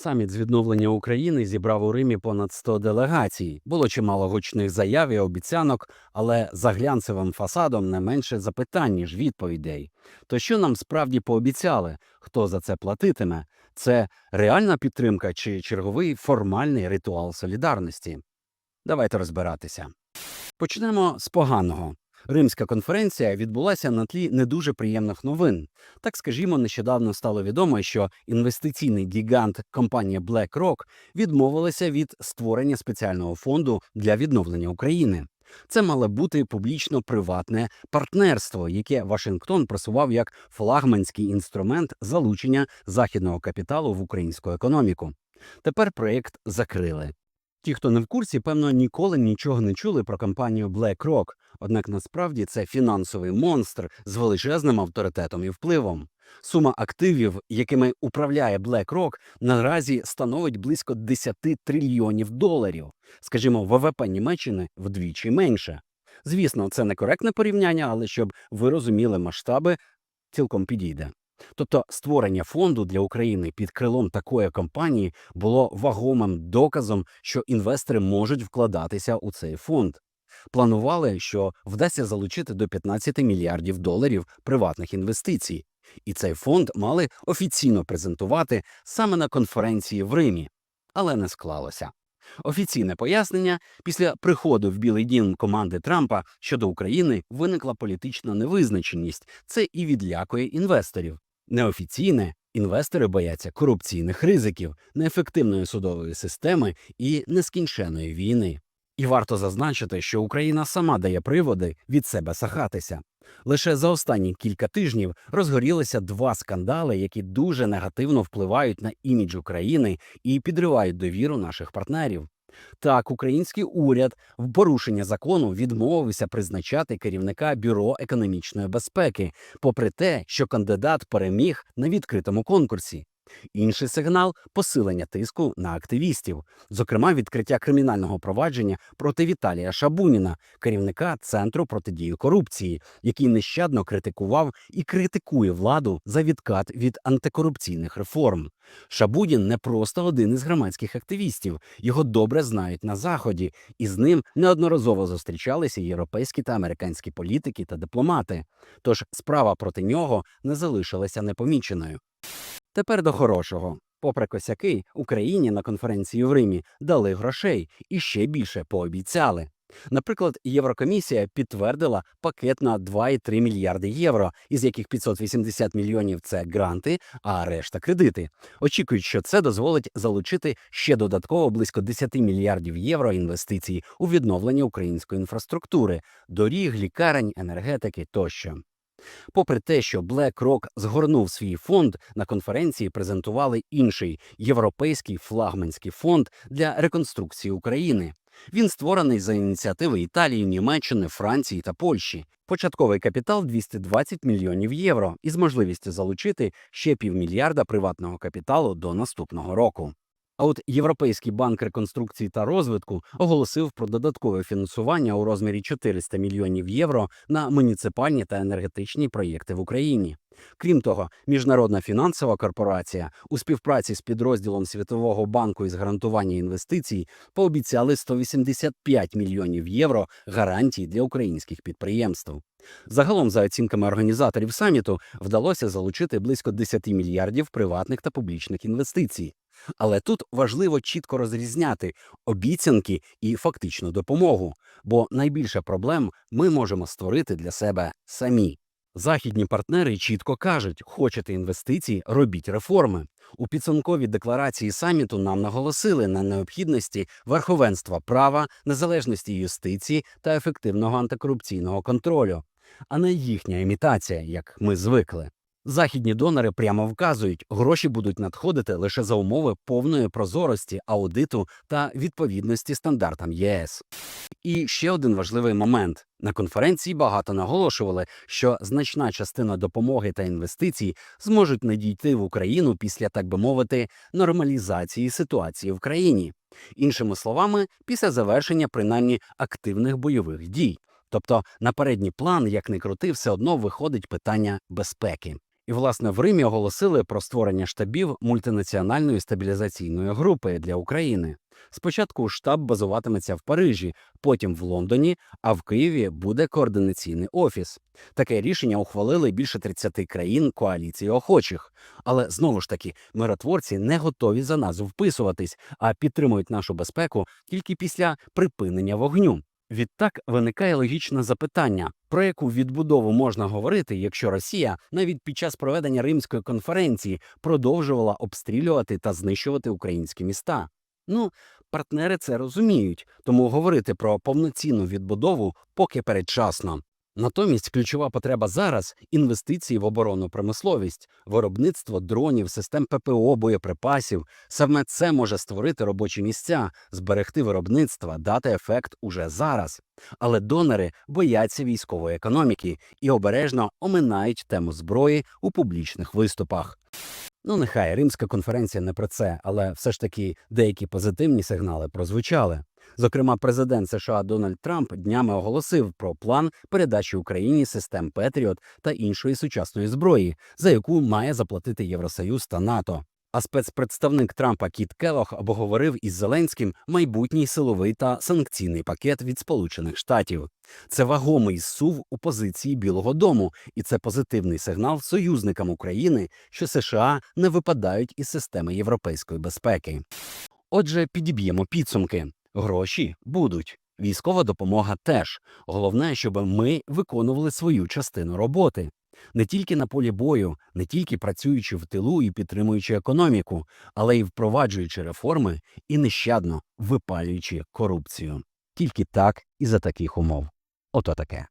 Саміт з відновлення України зібрав у Римі понад 100 делегацій. Було чимало гучних заяв і обіцянок, але за глянцевим фасадом не менше запитань, ніж відповідей. То що нам справді пообіцяли? Хто за це платитиме? Це реальна підтримка чи черговий формальний ритуал солідарності? Давайте розбиратися. Почнемо з поганого. Римська конференція відбулася на тлі не дуже приємних новин. Так скажімо, нещодавно стало відомо, що інвестиційний гігант компанія BlackRock відмовилася від створення спеціального фонду для відновлення України. Це мало бути публічно-приватне партнерство, яке Вашингтон просував як флагманський інструмент залучення західного капіталу в українську економіку. Тепер проєкт закрили. Ті, хто не в курсі, певно, ніколи нічого не чули про компанію BlackRock, однак насправді це фінансовий монстр з величезним авторитетом і впливом. Сума активів, якими управляє BlackRock, наразі становить близько 10 трильйонів доларів. Скажімо, ВВП Німеччини вдвічі менше. Звісно, це не коректне порівняння, але щоб ви розуміли масштаби, цілком підійде. Тобто створення фонду для України під крилом такої компанії було вагомим доказом, що інвестори можуть вкладатися у цей фонд. Планували, що вдасться залучити до 15 мільярдів доларів приватних інвестицій, і цей фонд мали офіційно презентувати саме на конференції в Римі, але не склалося. Офіційне пояснення після приходу в Білий Дім команди Трампа щодо України виникла політична невизначеність. Це і відлякує інвесторів. Неофіційне інвестори бояться корупційних ризиків, неефективної судової системи і нескінченої війни. І варто зазначити, що Україна сама дає приводи від себе сахатися. Лише за останні кілька тижнів розгорілися два скандали, які дуже негативно впливають на імідж України і підривають довіру наших партнерів. Так, український уряд в порушення закону відмовився призначати керівника бюро економічної безпеки, попри те, що кандидат переміг на відкритому конкурсі. Інший сигнал посилення тиску на активістів, зокрема відкриття кримінального провадження проти Віталія Шабуніна, керівника центру протидії корупції, який нещадно критикував і критикує владу за відкат від антикорупційних реформ. Шабунін не просто один із громадських активістів, його добре знають на заході, і з ним неодноразово зустрічалися європейські та американські політики та дипломати. Тож справа проти нього не залишилася непоміченою. Тепер до хорошого. Попри косяки, Україні на конференції в Римі дали грошей і ще більше пообіцяли. Наприклад, Єврокомісія підтвердила пакет на 2,3 мільярди євро, із яких 580 мільйонів це гранти, а решта кредити. Очікують, що це дозволить залучити ще додатково близько 10 мільярдів євро інвестицій у відновлення української інфраструктури, доріг, лікарень, енергетики тощо. Попри те, що BlackRock згорнув свій фонд, на конференції презентували інший європейський флагманський фонд для реконструкції України. Він створений за ініціативи Італії, Німеччини, Франції та Польщі. Початковий капітал 220 мільйонів євро із можливістю залучити ще півмільярда приватного капіталу до наступного року. А от Європейський банк реконструкції та розвитку оголосив про додаткове фінансування у розмірі 400 мільйонів євро на муніципальні та енергетичні проєкти в Україні. Крім того, міжнародна фінансова корпорація у співпраці з підрозділом Світового банку із гарантування інвестицій пообіцяли 185 мільйонів євро гарантій для українських підприємств. Загалом, за оцінками організаторів саміту, вдалося залучити близько 10 мільярдів приватних та публічних інвестицій. Але тут важливо чітко розрізняти обіцянки і фактичну допомогу, бо найбільше проблем ми можемо створити для себе самі. Західні партнери чітко кажуть: хочете інвестицій, робіть реформи. У підсумковій декларації саміту нам наголосили на необхідності верховенства права, незалежності юстиції та ефективного антикорупційного контролю, а не їхня імітація, як ми звикли. Західні донори прямо вказують, гроші будуть надходити лише за умови повної прозорості, аудиту та відповідності стандартам ЄС. І ще один важливий момент на конференції багато наголошували, що значна частина допомоги та інвестицій зможуть надійти в Україну після, так би мовити, нормалізації ситуації в країні. Іншими словами, після завершення принаймні активних бойових дій. Тобто на передній план, як не крути, все одно виходить питання безпеки. І, власне, в Римі оголосили про створення штабів мультинаціональної стабілізаційної групи для України. Спочатку штаб базуватиметься в Парижі, потім в Лондоні, а в Києві буде координаційний офіс. Таке рішення ухвалили більше 30 країн коаліції охочих. Але знову ж таки, миротворці не готові за нас вписуватись, а підтримують нашу безпеку тільки після припинення вогню. Відтак виникає логічне запитання, про яку відбудову можна говорити, якщо Росія навіть під час проведення Римської конференції продовжувала обстрілювати та знищувати українські міста. Ну, партнери це розуміють, тому говорити про повноцінну відбудову поки передчасно. Натомість ключова потреба зараз інвестиції в оборонну промисловість, виробництво дронів, систем ППО, боєприпасів. Саме це може створити робочі місця, зберегти виробництва, дати ефект уже зараз. Але донори бояться військової економіки і обережно оминають тему зброї у публічних виступах. Ну, нехай римська конференція не про це, але все ж таки деякі позитивні сигнали прозвучали. Зокрема, президент США Дональд Трамп днями оголосив про план передачі Україні систем Петріот та іншої сучасної зброї, за яку має заплатити Євросоюз та НАТО. А спецпредставник Трампа Кіт Келох обговорив із Зеленським майбутній силовий та санкційний пакет від Сполучених Штатів. Це вагомий сув у позиції Білого Дому, і це позитивний сигнал союзникам України, що США не випадають із системи європейської безпеки. Отже, підіб'ємо підсумки. Гроші будуть. Військова допомога теж. Головне, щоб ми виконували свою частину роботи. Не тільки на полі бою, не тільки працюючи в тилу і підтримуючи економіку, але й впроваджуючи реформи і нещадно випалюючи корупцію. Тільки так і за таких умов. Ото таке.